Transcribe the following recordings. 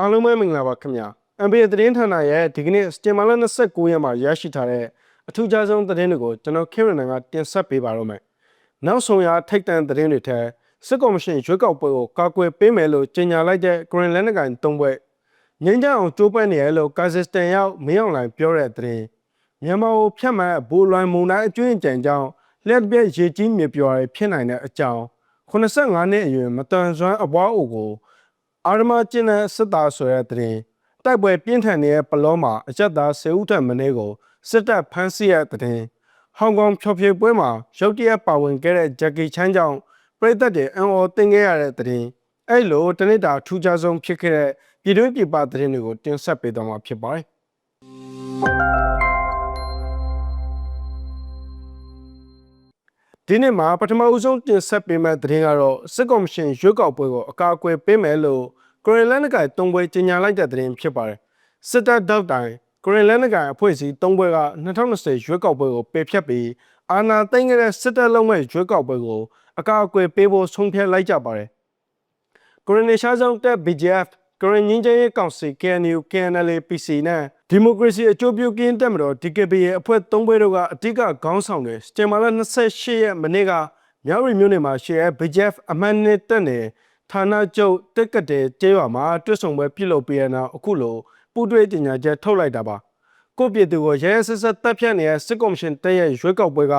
အားလုံးပဲမင်္ဂလာပါခင်ဗျာ MBA သတင်းဌာနရဲ့ဒီကနေ့စတင်မာလာ29ရက်မှာရရှိထားတဲ့အထူးခြားဆုံးသတင်းတွေကိုကျွန်တော်ခေရနန်ကတင်ဆက်ပေးပါတော့မယ်နောက်ဆုံးရထိတ်တန့်သတင်းတွေထက်စစ်ကော်မရှင်ရွေးကောက်ပွဲကိုကာကွယ်ပေးမယ်လို့ကြေညာလိုက်တဲ့ Green Land ကန်၃ဘွဲ့ငင်းကြအောင်ကြိုးပမ်းနေရလို့ကာဇက်စတန်ရောက်မင်းအောင်လိုင်ပြောတဲ့သတင်းမြန်မာကိုဖျက်မှတ်ဘူလွိုင်မုန်တိုင်းအကျွင့်ကြံကြောင်းလက်ပြက်ရေကြီးမြေပြော်ရဖြစ်နိုင်တဲ့အကြောင်း85နှစ်အရွယ်မတန်ဆွမ်းအပွားအိုကို အာရမကျင်းတဲ့စစ်သားဆိုတဲ့တရင်တိုက်ပွဲပြင်းထန်နေတဲ့ပလောမှာအကြက်သား10ဦးထက်မနည်းကိုစစ်တပ်ဖမ်းဆီးရတဲ့တရင်ဟောင်ကောင်ဖြော်ဖြေပွဲမှာရုတ်တရက်ပါဝင်ခဲ့တဲ့ဂျက်ကီချန်းကြောင့်ပြည်သက်တွေအံ့ဩတင်ခဲ့ရတဲ့တရင်အဲ့လိုတနစ်တာထူးခြားဆုံးဖြစ်ခဲ့တဲ့ပြည်တွင်းပြည်ပသတင်းတွေကိုတင်ဆက်ပေးသွားမှာဖြစ်ပါတယ် ဒီနေ့မှာပထမဦးဆုံးတင်ဆက်ပေးမယ့်သတင်းကတော့စစ်ကော်မရှင်ရွေးကောက်ပွဲကိုအကာအကွယ်ပေးမယ်လို့ကိုရီလန်နဂိုင်တုံးပွဲကြေညာလိုက်တဲ့သတင်းဖြစ်ပါတယ်စစ်တပ်တောက်တိုင်ကိုရီလန်နဂိုင်အဖွဲ့အစည်းတုံးပွဲက2020ရွေးကောက်ပွဲကိုပယ်ဖျက်ပြီးအာဏာသိမ်းခဲ့တဲ့စစ်တပ်လုံးမဲ့ရွေးကောက်ပွဲကိုအကာအကွယ်ပေးဖို့ဆုံးဖြတ်လိုက်ကြပါတယ်ကိုရီနေရှားဆောင်တက် BGF ကိုရီငင်းကျဲကောင်စီ KNU KNLA PC နဲ့ဒီမိုကရေစီအကျိုးပြုကင်းတက်မတော် DKB ရဲ့အဖွဲ့သုံးဘွဲတို့ကအဓိကခေါင်းဆောင်တွေစတင်မာလာ28ရက်မနေ့ကမြောက်ရီမြို့နယ်မှာရှေ့ရဲ BGF အမှန်နဲ့တက်နေဌာနချုပ်တက်ကတဲ့ကျေးရွာမှာတွတ်ဆုံပွဲပြုလုပ်ပြီးတဲ့နောက်အခုလိုပူးတွဲကြေညာချက်ထုတ်လိုက်တာပါကိုပြည်သူကိုရဲရဲဆက်ဆက်တပ်ဖြတ်နေတဲ့စစ်ကော်မရှင်တက်ရဲ့ရွေးကောက်ပွဲက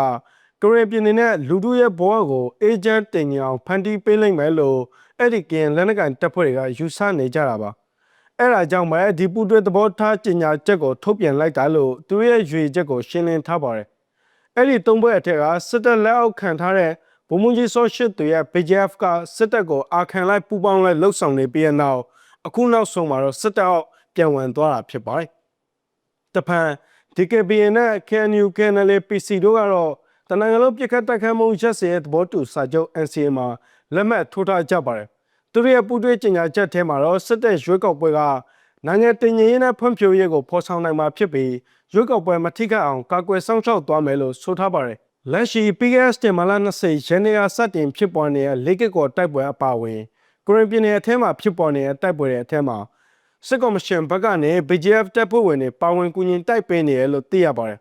ကရင်ပြည်နယ်နဲ့လူထုရဲ့ဘဝကိုအေဂျင့်တင်ကြအောင်ဖန်တီးပေးလိုက်မယ်လို့ အဲ့ဒီကင်လက်နက်ကန်တပ်ဖွဲ့တွေကယူဆနေကြတာပါအဲ့ဒါကြောင့်ပဲဒီပူတွဲသဘောထားကြေညာချက်ကိုထုတ်ပြန်လိုက်တာလို့သူရဲ့ရွေချက်ကိုရှင်းလင်းထားပါတယ်အဲ့ဒီသုံးဘွဲ့အထက်ကစစ်တပ်လက်အောက်ခံထားတဲ့ဗိုလ်မှူးကြီးစောရှစ်သူရဲ့ BJF ကစစ်တပ်ကိုအာခံလိုက်ပူပေါင်းလိုက်လှုပ်ဆောင်နေပြီးတဲ့နောက်အခုနောက်ဆုံးမှာတော့စစ်တပ်အောက်ပြန်ဝင်သွားတာဖြစ်ပါတယ်တဖန် DKBN နဲ့ KNU KNL PC တို့ကတော့တနင်္ဂနွေပြစ်ခတ်တိုက်ခတ်မှုရက်စဲသဘောတူစာချုပ် NCA မှာ လက်မှတ်ထိုးထားကြပါတယ်သူတို့ရဲ့ပူးတွဲကြေညာချက်ထဲမှာတော့စစ်တပ်ရွေးကောက်ပွဲကနိုင်ငံတင်ငရေးနဲ့ဖွံ့ဖြိုးရေးကိုဖော်ဆောင်နိုင်မှာဖြစ်ပြီးရွေးကောက်ပွဲမထိခိုက်အောင်ကာကွယ်စောင့်ရှောက်သွားမယ်လို့ဆိုထားပါတယ်လက်ရှိ PGS တင်မလာ20ရန်နေကစတင်ဖြစ်ပေါ်နေတဲ့လေကစ်ကောတိုက်ပွဲအပါအဝင်ကိုရင်ပြည်နယ်အထက်မှာဖြစ်ပေါ်နေတဲ့တိုက်ပွဲတွေအထက်မှာစစ်ကော်မရှင်ဘက်ကနေ BGF တပ်ဖွဲ့ဝင်တွေပါဝင်ကူညီတိုက်ပေးနေရလို့သိရပါတယ်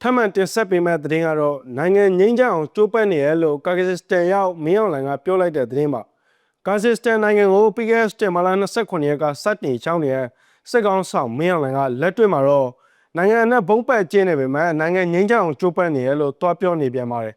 ထပ်မံတင်ဆက်ပေးမယ့်သတင်းကတော့နိုင်ငံငိမ့်ချအောင်ကြိုးပမ်းနေရလို့ကာဂစ္စတန်ရောက်မင်းအောင်လှိုင်ကပြောလိုက်တဲ့သတင်းပါကာဂစ္စတန်နိုင်ငံကို PGS တင်မလာ29ရက်ကစတင်ချောင်းနေတဲ့စစ်ကောင်ဆောင်မင်းအောင်လှိုင်ကလက်တွေ့မှာတော့နိုင်ငံနဲ့ဘုံပတ်ကျင်းနေပေမဲ့နိုင်ငံငိမ့်ချအောင်ကြိုးပမ်းနေရလို့တွားပြောနေပြန်ပါတယ်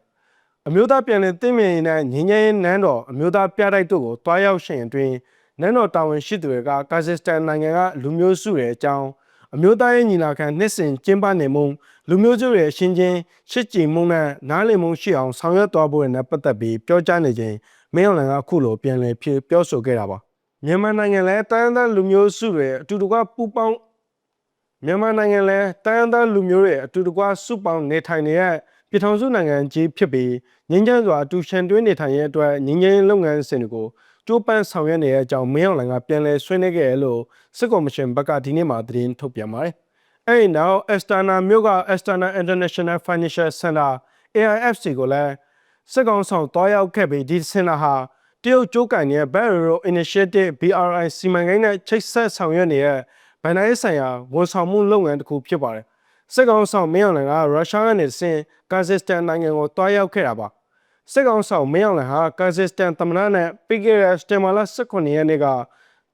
အမျိုးသားပြည်နယ်တည်မြဲနဲ့ငင်းငင်းနန်းတော်အမျိုးသားပြတိုက်တို့ကိုတွားရောက်ရှင်အတွင်းနန်းတော်တာဝန်ရှိသူတွေကကာဇက်စတန်နိုင်ငံကလူမျိုးစုတွေအကြောင်း အမျိုးသားရေးညီလာခံနှစ်စဉ်ကျင်းပနေမှုလူမျိုးစုတွေအချင်းချင်းရှစ်ကြည်မှုနဲ့နားလည်မှုရှိအောင်ဆောင်ရွက်သွားဖို့နဲ့ပတ်သက်ပြီးပြောကြားနေခြင်းမင်းအောင်လှိုင်ကအခုလိုပြန်လည်ဖြေပြောဆိုခဲ့တာပါမြန်မာနိုင်ငံလည်းတိုင်းဒေသလူမျိုးစုတွေအတူတကွပူးပေါင်းမြန်မာနိုင်ငံလည်းတိုင်းဒေသလူမျိုးတွေအတူတကွစုပေါင်းနေထိုင်နေတဲ့ပြည်ထောင်စုနိုင်ငံကြီးဖြစ်ပြီးငင်းချမ်းစွာအတူရှန်တွင်းနေထိုင်ရဲ့အတွက်ငင်းငင်းလုပ်ငန်းစဉ်တွေကို ကျိုးပန်းဆောင်ရွက်နေတဲ့အကြောင်းမင်းအောင်လှိုင်ကပြန်လည်ဆွေးနွေးခဲ့ရလို့စစ်ကော်မရှင်ဘက်ကဒီနေ့မှသတင်းထုတ်ပြန်ပါတယ်။အဲဒီနောက် Astana မြို့က Astana International Financial Center AIFC ကိုလည်းစစ်ကောင်ဆောင်တွားရောက်ခဲ့ပြီးဒီစင်တာဟာတရုတ်ကျိုးကန်ရဲ့ Belt Road Initiative BRI စီမံကိန်းနဲ့ချိတ်ဆက်ဆောင်ရွက်နေတဲ့ဗန်ဒိုင်းဆိုင်ရာဝန်ဆောင်မှုလုပ်ငန်းတစ်ခုဖြစ်ပါတယ်။စစ်ကောင်ဆောင်မင်းအောင်လှိုင်ကရုရှားကနေဆင်ကာဇက်စတန်နိုင်ငံကိုတွားရောက်ခဲ့တာပါ။ စစ်ကောင်ဆောင်မင်းအောင်လှိုင်ဟာကာဇက်စတန်သမ္မတနဲ့ပြီးခဲ့တဲ့စတင်မာလာ18ရက်နေ့က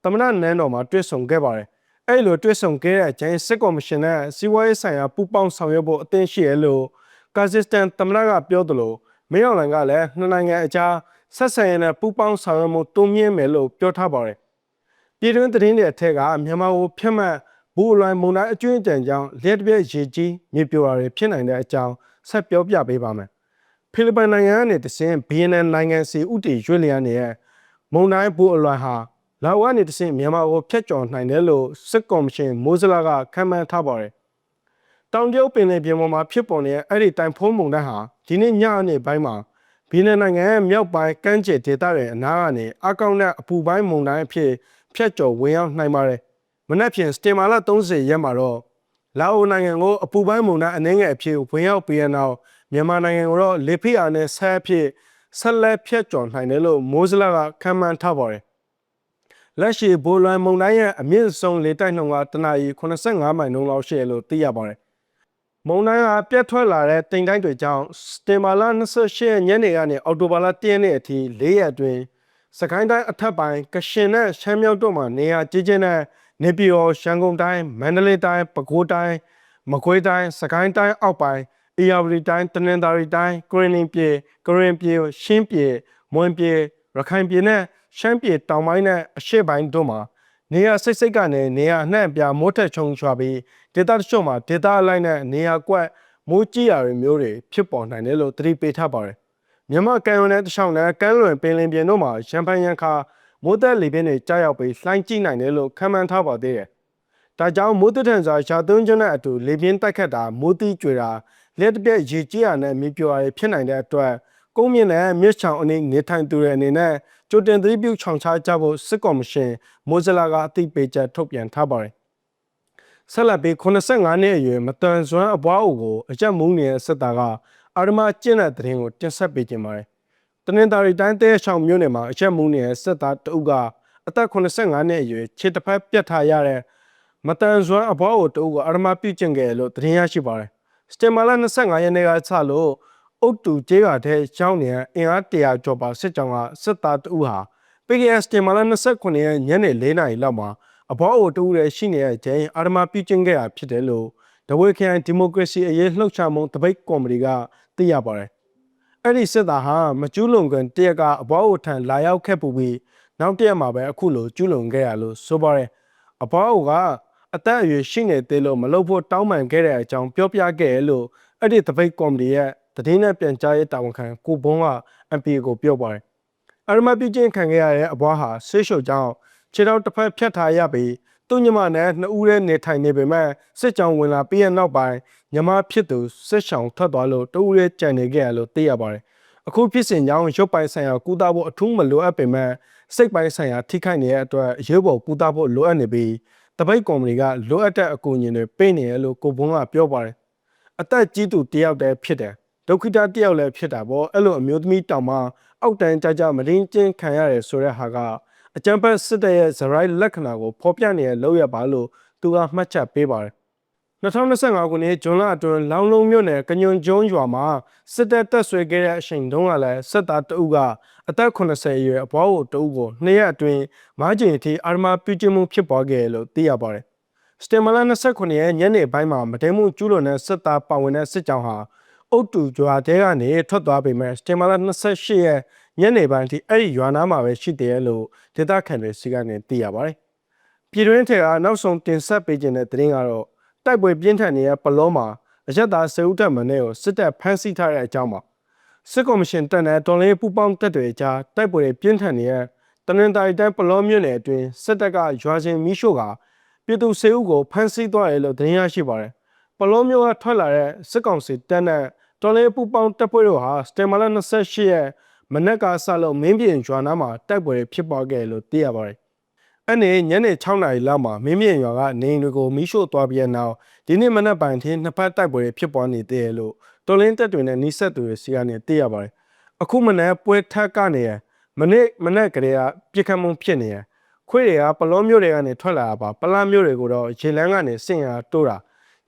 သမ္မတနန်းတော်မှာတွေ့ဆုံခဲ့ပါတယ်။အဲ့လိုတွေ့ဆုံခဲ့တဲ့အချိန်စစ်ကော်မရှင်နဲ့စီးပွားရေးဆိုင်ရာပူးပေါင်းဆောင်ရွက်ဖို့အသင့်ရှိရလို့ကာဇက်စတန်သမ္မတကပြောသလိုမင်းအောင်လှိုင်ကလည်းနှစ်နိုင်ငံအကြားဆက်ဆံရေးနဲ့ပူးပေါင်းဆောင်ရွက်မှုတိုးမြင့်မယ်လို့ပြောထားပါတယ်။ပြည်တွင်းသတင်းတွေအထက်ကမြန်မာကိုဖျက်မှတ်ဘူအလွိုင်းမုံတိုင်းအကျွင့်တန်ကြောင့်လက်တပြက်ရေကြီးမြေပြိုတာတွေဖြစ်နိုင်တဲ့အကြောင်းဆက်ပြောပြပေးပါမယ်။ ဖိလစ်ပိုင်နိုင်ငံကနေတဆင်ဘီယန်နန်နိုင်ငံစီဥတီရွေ့လျားနေတဲ့မုံတိုင်းဘူအလွိုင်းဟာလာဝကနေတဆင်မြန်မာကိုဖျက်ကျော်နိုင်တယ်လို့စစ်ကော်မရှင်မိုးစလာကခန့်မှန်းထားပါတယ်။တောင်ကျုပ်ပင်လယ်ပြင်ပေါ်မှာဖြစ်ပေါ်နေတဲ့အဲ့ဒီတိုင်ဖုံးမုန်တိုင်းဟာဒီနေ့ညနေပိုင်းမှာဘီနန်နိုင်ငံရဲ့မြောက်ပိုင်းကမ်းခြေဒေသတွေအနားကနေအကောင့်နဲ့အပူပိုင်းမုန်တိုင်းအဖြစ်ဖျက်ကျော်ဝင်ရောက်နိုင်ပါတယ်။မနက်ဖြန်စတင်မာလာ30ရက်မှာတော့လာအိုနိုင်ငံကိုအပူပိုင်းမုန်တိုင်းအနှင်းငယ်အဖြစ်ဝင်ရောက်ပြီးတဲ့နောက် မြန်မာနိုင်ငံကိုတော့လေဖိအားနဲ့ဆက်အဖြစ်ဆက်လက်ဖျက်ကျော်နိုင်တယ်လို့မိုးစလာကခန့်မှန်းထားပါတယ်။လက်ရှိဘိုလွမ်မုန်တိုင်းရဲ့အမြင့်ဆုံးလေတိုက်နှုန်းကတနအီ85မိုင်နှုန်းလောက်ရှိတယ်လို့သိရပါတယ်။မုန်တိုင်းကပြတ်ထွက်လာတဲ့တိမ်တိုင်းတွေကြောင့်စတင်ဘာလ28ရက်ညနေကနေအောက်တိုဘာလ1ရက်နေ့အထိ၄ရက်အတွင်းစကိုင်းတိုင်းအထက်ပိုင်းကရှင်နဲ့ရှမ်းမြောက်တို့မှာနေရာကြီးကြီးနဲ့နေပြည်တော်ရန်ကုန်တိုင်းမန္တလေးတိုင်းပဲခူးတိုင်းမကွေးတိုင်းစကိုင်းတိုင်းအောက်ပိုင်း အေရဝတီတိုင်းတနင်္သာရီတိုင်းကရင်နီပြည်ကရင်ပြည်ရှမ်းပြည်မွန်ပြည်ရခိုင်ပြည်နဲ့ရှမ်းပြည်တောင်ပိုင်းနဲ့အရှေ့ပိုင်းတို့မှာနေရာစိတ်စိတ်ကနေနေရာအနှံ့အပြားမိုးထက်ချုံချွာပြီးဒေသတချို့မှာဒေသအလိုက်နဲ့နေရာကွက်မိုးကြီးရာတွေမျိုးတွေဖြစ်ပေါ်နိုင်တယ်လို့သတိပေးထားပါတယ်မြန်မာကံရုံနဲ့တခြားနဲ့ကမ်းလွန်ပင်လင်ပြင်တို့မှာရန်ဖန်ရန်ခါမိုးသက်လေပြင်းတွေကြားရောက်ပြီးလှိုင်းကြည့်နိုင်တယ်လို့ခန့်မှန်းထားပါသေးတယ်။ ဒါကြောင့်မိုးတထန်စွာရှာသွန်းကျွန်းနဲ့အတူလေပြင်းတိုက်ခတ်တာမိုးတိကျွေတာလက်တစ်ပြက်ရေကြီးရနဲ့မြေပြိုရာတွေဖြစ်နိုင်တဲ့အတွက်ကုန်းမြင့်နဲ့မြစ်ချောင်အနေနေထိုင်သူတွေအနေနဲ့ကြိုတင်သတိပြုချောင်ချကြဖို့စစ်ကော်မရှင်မိုးစလာကအသိပေးချက်ထုတ်ပြန်ထားပါတယ်။ဆက်လက်ပြီး85နှစ်အရွယ်မတန်စွမ်းအပွားအုပ်ကိုအကြက်မုန်းနေတဲ့စစ်သားကအာရမကျင့်တဲ့တရင်ကိုတင်ဆက်ပေးခြင်းပါတယ်။တနင်္သာရီတိုင်းတဲချောင်မြို့နယ်မှာအချက်မုန်းနေတဲ့စစ်သားတအုပ်ကအသက်85နှစ်အရွယ်ခြေတစ်ဖက်ပြတ်ထားရတဲ့ မတန်စွမ်းအပွားအုပ်တအုပ်ကအာရမပြုကျင့်ခဲ့တယ်လို့သတင်းရရှိပါတယ်။စတင်မာလာ25ရက်နေ့ကစလို့အုတ်တူကျေးရွာထဲကျောင်းနေအင်အား100ကျော်ပါစစ်ကြောင်းကစစ်သားတအုပ်ဟာ PKS တင်မာလာ29ရက်ညနေ4နာရီလောက်မှာအဘောအိုတူရဲရှိနေတဲ့ဂျိမ်းအာရမပြုကျင်းခဲ့တာဖြစ်တယ်လို့ဒဝေခရိုင်ဒီမိုကရေစီအရေးလှုပ်ရှားမှုတပိတ်ကော်မတီကသိရပါတယ်။အဲ့ဒီစစ်သားဟာမကျူးလွန်ကန်တရက်ကအဘောအိုထံလာရောက်ခဲ့ပူပြီးနောက်တရက်မှာပဲအခုလိုကျူးလွန်ခဲ့ရလို့ဆိုပါတယ်။အဘောအိုက အသက်အရွယ်ရှိနေသေးလို့မလုပ်ဖို့တောင်းပန်ခဲ့တဲ့အကြောင်းပြောပြခဲ့ရလို့အဲ့ဒီတပိတ်ကော်မတီရဲ့တည်င်းနဲ့ပြန်ကြားရေးတာဝန်ခံကိုဘုံက MP ကိုပြောပါတယ်။အရမပြုချင်းခံခဲ့ရတဲ့အဘွားဟာဆေးရှုပ်ကြောင်းခြေထောက်တစ်ဖက်ဖြတ်ထားရပြီးသူ့ညမနဲ့နှစ်ဦးနဲ့နေထိုင်နေပေမဲ့စစ်ကြောင်ဝင်လာပြီးရနောက်ပိုင်းညမဖြစ်သူစစ်ဆောင်ထွက်သွားလို့တဦးရဲ့ကြံနေခဲ့ရလို့သိရပါတယ်။အခုဖြစ်စဉ်ကြောင့်ရုပ်ပိုင်းဆိုင်ရာကုသဖို့အထူးမလိုအပ်ပေမဲ့စိတ်ပိုင်းဆိုင်ရာထိခိုက်နေတဲ့အတွက်ရုပ်ပေါ်ကုသဖို့လိုအပ်နေပြီး တပိတ်ကော်မတီကလိုအပ်တဲ့အကူအညီတွေပေးနေရလို့ကိုဘုံကပြောပါတယ်။အသက်ကြီးသူတယောက်တည်းဖြစ်တယ်။ဒုက္ခိတတယောက်လည်းဖြစ်တာပေါ့အဲ့လိုအမျိုးသမီးတောင်မှအောက်တန်းကြကြမရင်းကျင်းခံရတယ်ဆိုတဲ့ဟာကအကြံဖက်စစ်တပ်ရဲ့ဇရိုက်လက္ခဏာကိုဖော်ပြနေတဲ့လောက်ရပါလို့သူကမှတ်ချက်ပေးပါတယ် 2025ခုနှစ်ဇွန်လအတွင်းလောင်လုံးမြို့နယ်ကညွန်ကျုံးရွာမှာစစ်တပ်တပ်ဆွဲခဲ့တဲ့အချိန်တုန်းကလည်းစစ်သားတအုပ်ကအသက်80အရွယ်အဘွားကိုတအုပ်ကိုနှစ်ရက်အတွင်းမားကျင်အထိအာရမပြုကျင်းမှုဖြစ်ပွားခဲ့လို့သိရပါတယ်။စတင်မလာ29ရက်ညနေပိုင်းမှာမတဲမှုကျူးလွန်တဲ့စစ်သားပါဝင်တဲ့စစ်ကြောင်းဟာအုတ်တူရွာတဲကနေထွက်သွားပေမဲ့စတင်မာလာ28ရက်ညနေပိုင်းထိအဲ့ဒီရွာနားမှာပဲရှိတယ်လို့ဒေသခံတွေစီကနေသိရပါတယ်။ပြည်တွင်းထဲကနောက်ဆုံးတင်ဆက်ပေးခြင်းတဲ့သတင်းကတော့ တိုက်ပွဲပြင်းထန်နေတဲ့ပလောမှာအရက်သားစေဦးတက်မနဲ့ကိုစစ်တပ်ဖမ်းဆီးထားတဲ့အကြောင်းပါစစ်ကော်မရှင်တပ်နဲ့တော်လေးပူပေါင်းတပ်တွေကြားတိုက်ပွဲပြင်းထန်နေတဲ့တနင်္သာရီတိုင်းပလောမြို့နယ်အတွင်းစစ်တပ်ကရွာချင်းမီးရှို့ကပြည်သူစေဦးကိုဖမ်းဆီးသွားတယ်လို့သတင်းရရှိပါတယ်ပလောမျိုးကထွက်လာတဲ့စစ်ကောင်စီတပ်နဲ့တော်လေးပူပေါင်းတပ်ဖွဲ့တို့ဟာစတေမာလာ28ရက်မနက်ကစလို့မင်းပြင်ရွာနားမှာတိုက်ပွဲဖြစ်ပွားခဲ့လို့သိရပါတယ်။ အဲ့ဒီညနေ6နာရီလောက်မှာမင်းပြင်ရွာကနေအိမ်တွေကိုမီးရှို့သွားပြီးနောက်ဒီနေ့မနက်ပိုင်းထင်းနှစ်ဖက်တိုက်ပွဲဖြစ်ပွားနေသေးတယ်လို့တော်လင်းတပ်တွေနဲ့နှိစက်သူတွေစီကနေသိရပါတယ်။အခုမနက်ပွဲထက်ကနေရမနေ့မနက်ကလေးကပြစ်ခတ်မှုဖြစ်နေရခွေးတွေကပလောမျိုးတွေကနေထွက်လာတာပါပလန်းမျိုးတွေကိုတော့ရေလန်းကနေစင်ရတိုးတာ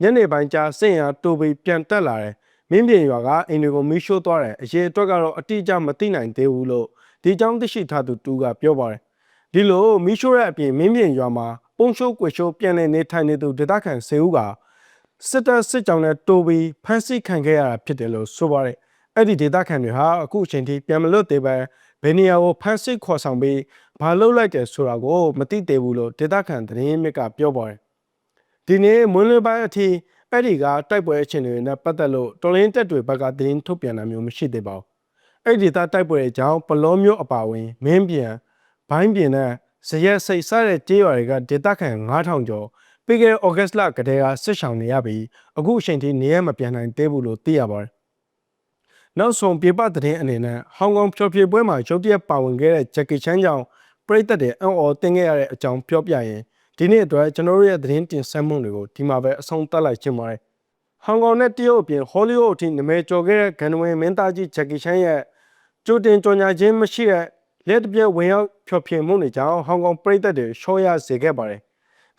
ညနေပိုင်းကျစင်ရတိုးပြီးပြန်တက်လာတယ်မင်းပြင်ရွာကအိမ်တွေကိုမီးရှို့သွားတယ်အရေးအတွက်ကတော့အတိအကျမသိနိုင်သေးဘူးလို့ဒီကြောင်းသိရှိထားသူတူကပြောပါတယ် ဒီလိုမီးရှို့တဲ့အပြင်မင်းပြင်ရွာမှာပုံရှိုးကွေရှိုးပြန်လည်နေထိုင်နေသူဒေသခံစေဦးကစစ်တပ်စစ်ကြောင်းနဲ့တိုးပြီးဖမ်းဆီးခံခဲ့ရတာဖြစ်တယ်လို့ဆိုပါတယ်အဲ့ဒီဒေသခံတွေဟာအခုအချိန်ထိပြန်မလွတ်သေးပဲဘယ်နေရာကိုဖမ်းဆီးခေါ်ဆောင်ပြီးဘာလုပ်လိုက်တယ်ဆိုတာကိုမသိသေးဘူးလို့ဒေသခံသတင်းမြစ်ကပြောပါတယ်ဒီနေ့မွန်းလွဲပိုင်းအထိအဲ့ဒီကတိုက်ပွဲအခြေအနေတွေနဲ့ပတ်သက်လို့တော်လင်းတက်တွေဘက်ကသတင်းထုတ်ပြန်တာမျိုးမရှိသေးပါဘူးအဲ့ဒီသားတိုက်ပွဲတွေကြောင့်ပလောမျိုးအပါဝင်မင်းပြန် ဘိုင်းပြင်နဲ့ဇရက်စိတ်စတဲ့ကြေးရွာတွေကဒေသခံ9000ကျော်ပြီးခဲ့တဲ့ဩဂတ်လကတည်းကစစ်ဆောင်နေရပြီးအခုအချိန်ထိနေရမပြန်နိုင်သေးဘူးလို့သိရပါတယ်နောက်ဆုံးပြပသတင်းအနေနဲ့ဟောင်ကောင်ဖြော်ဖြေပွဲမှာရုပ်တရက်ပါဝင်ခဲ့တဲ့ဂျက်ကီချန်ကြောင့်ပရိသတ်တွေအံ့ဩသင်ခဲ့ရတဲ့အကြောင်းပြောပြရင်ဒီနေ့အတွက်ကျွန်တော်တို့ရဲ့သတင်းတင်ဆက်မှုတွေကိုဒီမှာပဲအဆုံးသတ်လိုက်ခြင်းပါတယ်။ဟောင်ကောင်နဲ့တရုတ်အပြင်ဟောလိဝုဒ်အထိနာမည်ကျော်ခဲ့တဲ့ဂန်နဝင်မင်းသားကြီးဂျက်ကီချန်ရဲ့ကြိုတင်ကြော်ညာခြင်းမရှိတဲ့ လက်တစ်ပြက်ဝင်ရောက်ဖျော်ဖြေမှုတွေကြောင့်ဟောင်ကောင်ပြည်သက်တွေရှော့ရစေခဲ့ပါတယ်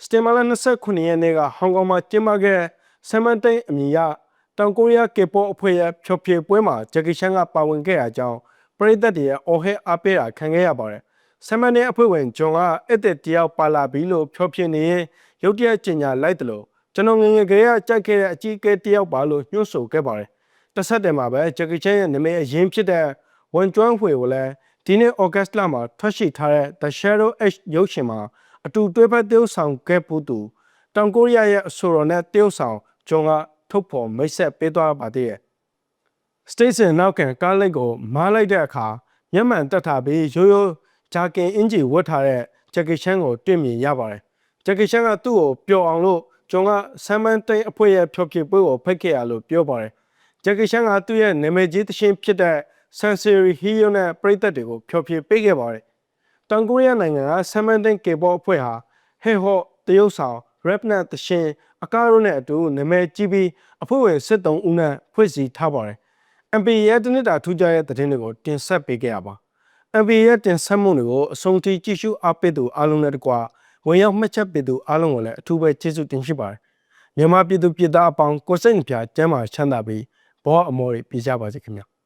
စတင်မာလာ29ရက်နေ့ကဟောင်ကောင်မှာကျင်းပခဲ့ဆမ်မန်တိန်အမည်ရတောင်ကိုရီးယားကေပေါ့အဖွဲ့ရဲ့ဖျော်ဖြေပွဲမှာဂျက်ကီချန်ကပါဝင်ခဲ့တာကြောင့်ပြည်သက်တွေရဲ့အော်ဟဲအားပေးတာခံခဲ့ရပါတယ်ဆမ်မန်တိန်အဖွဲ့ဝင်ဂျွန်ကအဲ့တဲ့တယောက်ပါလာပြီလို့ဖျော်ဖြေနေရင်ရုတ်တရက်ကျင်ညာလိုက်တယ်လို့ကျွန်တော်ငယ်ငယ်ကလေးကကြိုက်ခဲ့တဲ့အကြီးအကဲတယောက်ပါလို့ညွှန်ဆိုခဲ့ပါတယ်တစ်ဆက်တည်းမှာပဲဂျက်ကီချန်ရဲ့နာမည်အရင်ဖြစ်တဲ့ဝန်ကျွမ်းဖွေကိုလည်း ဒီနေ့ဩဂတ်လမှာထွက်ရှိထားတဲ့ The Shadow Edge ရုပ်ရှင်မှာအတူတွဲဖက်တရုပ်ဆောင်ခဲ့ပူးသူတောင်ကိုရီးယားရဲ့အဆိုတော်နဲ့တရုပ်ဆောင်ဂျွန်ကထုတ်ဖော်မိတ်ဆက်ပေးသွားပါသေးတယ်။ Station နောက်ကန်ကားလိတ်ကိုမားလိုက်တဲ့အခါမျက်မှန်တက်ထားပြီးရိုးရိုးဂျာကင်အင်ဂျီဝတ်ထားတဲ့ဂျက်ကီချန်ကိုတွေ့မြင်ရပါတယ်။ဂျက်ကီချန်ကသူ့ကိုပျော်အောင်လို့ဂျွန်ကဆမ်မန်တိန်အဖွဲရဲ့ဖြောပြပွဲကိုဖိတ်ခဲ့ရလို့ပြောပါတယ်။ဂျက်ကီချန်ကသူ့ရဲ့နာမည်ကြီးသရှင်ဖြစ်တဲ့ Sanseri Hero နဲ့ပရိသတ်တွေကိုဖျော်ဖြေပေးခဲ့ပါတယ်။တောင်ကိုရီးယားနိုင်ငံကဆမ်မန်တိန်ကေဘောအဖွဲ့ဟာဟဲဟော့တရုတ်ဆောင် rap နဲ့သရှင်အကားတို့နဲ့အတူနာမည်ကြီးပြီးအဖွဲ့ဝင်73ဦးနဲ့ဖွဲ့စည်းထားပါတယ်။ MPA ရဲ့တနစ်တာထူးခြားတဲ့သတင်းတွေကိုတင်ဆက်ပေးခဲ့ရပါ။ MPA ရဲ့တင်ဆက်မှုတွေကိုအဆုံးထိကြည့်ရှုအားပေးသူအားလုံးနဲ့တကွာဝင်ရောက်မှတ်ချက်ပေးသူအားလုံးကိုလည်းအထူးပဲကျေးဇူးတင်ရှိပါတယ်။မြန်မာပြည်သူပြည်သားအပေါင်းကိုစိတ်နှပြကျမ်းမာချမ်းသာပြီးဘောအမောတွေပြကြပါစေခင်ဗျာ။